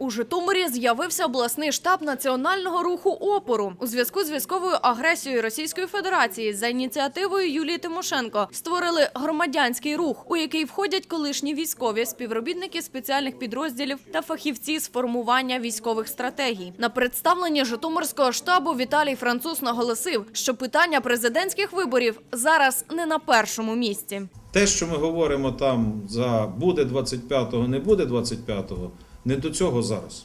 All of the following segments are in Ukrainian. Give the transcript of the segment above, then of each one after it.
У Житомирі з'явився обласний штаб національного руху опору у зв'язку з військовою агресією Російської Федерації за ініціативою Юлії Тимошенко створили громадянський рух, у який входять колишні військові, співробітники спеціальних підрозділів та фахівці з формування військових стратегій. На представленні Житомирського штабу Віталій Француз наголосив, що питання президентських виборів зараз не на першому місці. Те, що ми говоримо там за буде 25-го, не буде 25-го, не до цього зараз.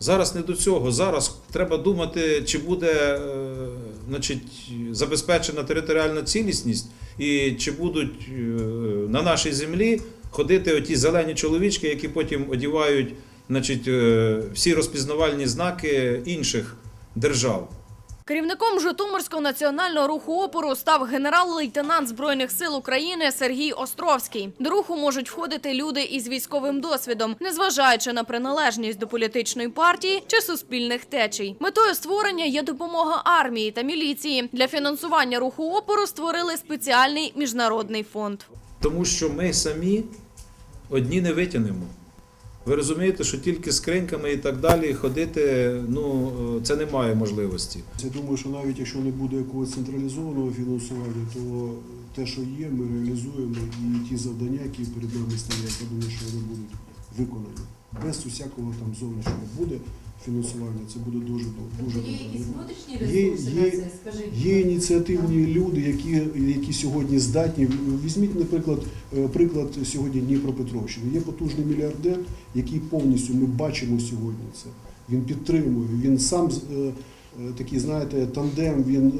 Зараз не до цього. Зараз треба думати, чи буде е, значить, забезпечена територіальна цілісність і чи будуть е, на нашій землі ходити оті зелені чоловічки, які потім одівають значить, е, всі розпізнавальні знаки інших держав. Керівником Житомирського національного руху опору став генерал-лейтенант Збройних сил України Сергій Островський. До руху можуть входити люди із військовим досвідом, незважаючи на приналежність до політичної партії чи суспільних течій. Метою створення є допомога армії та міліції. Для фінансування руху опору створили спеціальний міжнародний фонд. Тому що ми самі одні не витягнемо. Ви розумієте, що тільки скриньками і так далі ходити, ну це немає можливості. Я думаю, що навіть якщо не буде якогось централізованого фінансування, то те, що є, ми реалізуємо і ті завдання, які перед нами стоять, я думаю, що вони будуть виконані. Без усякого там зовнішнього буде фінансування, це буде дуже дуже Є якісь внутрішні ресурси є- на це, скажіть? Є ініціативні люди, які, які сьогодні здатні. Візьміть, наприклад, е, приклад сьогодні Дніпропетровщини. Є потужний мільярдер, який повністю ми бачимо сьогодні це. Він підтримує, він сам е, е, такий, знаєте, тандем, він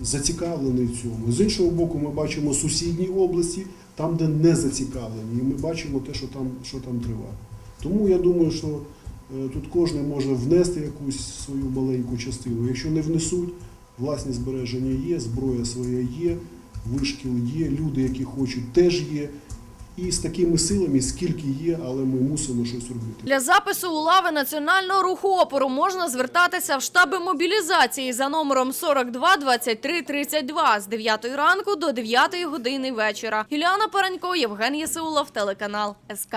зацікавлений в цьому. З іншого боку, ми бачимо сусідні області, там, де не зацікавлені, і ми бачимо те, що там, що там триває. Тому я думаю, що тут кожен може внести якусь свою маленьку частину. Якщо не внесуть, власні збереження є, зброя своя є, вишкіл є, люди, які хочуть, теж є. І з такими силами, скільки є, але ми мусимо щось робити. Для запису у лави національного руху опору можна звертатися в штаби мобілізації за номером 42 23 32 з 9 ранку до 9 години вечора. Юліана Паранько, Євген Єсеулов, телеканал СК.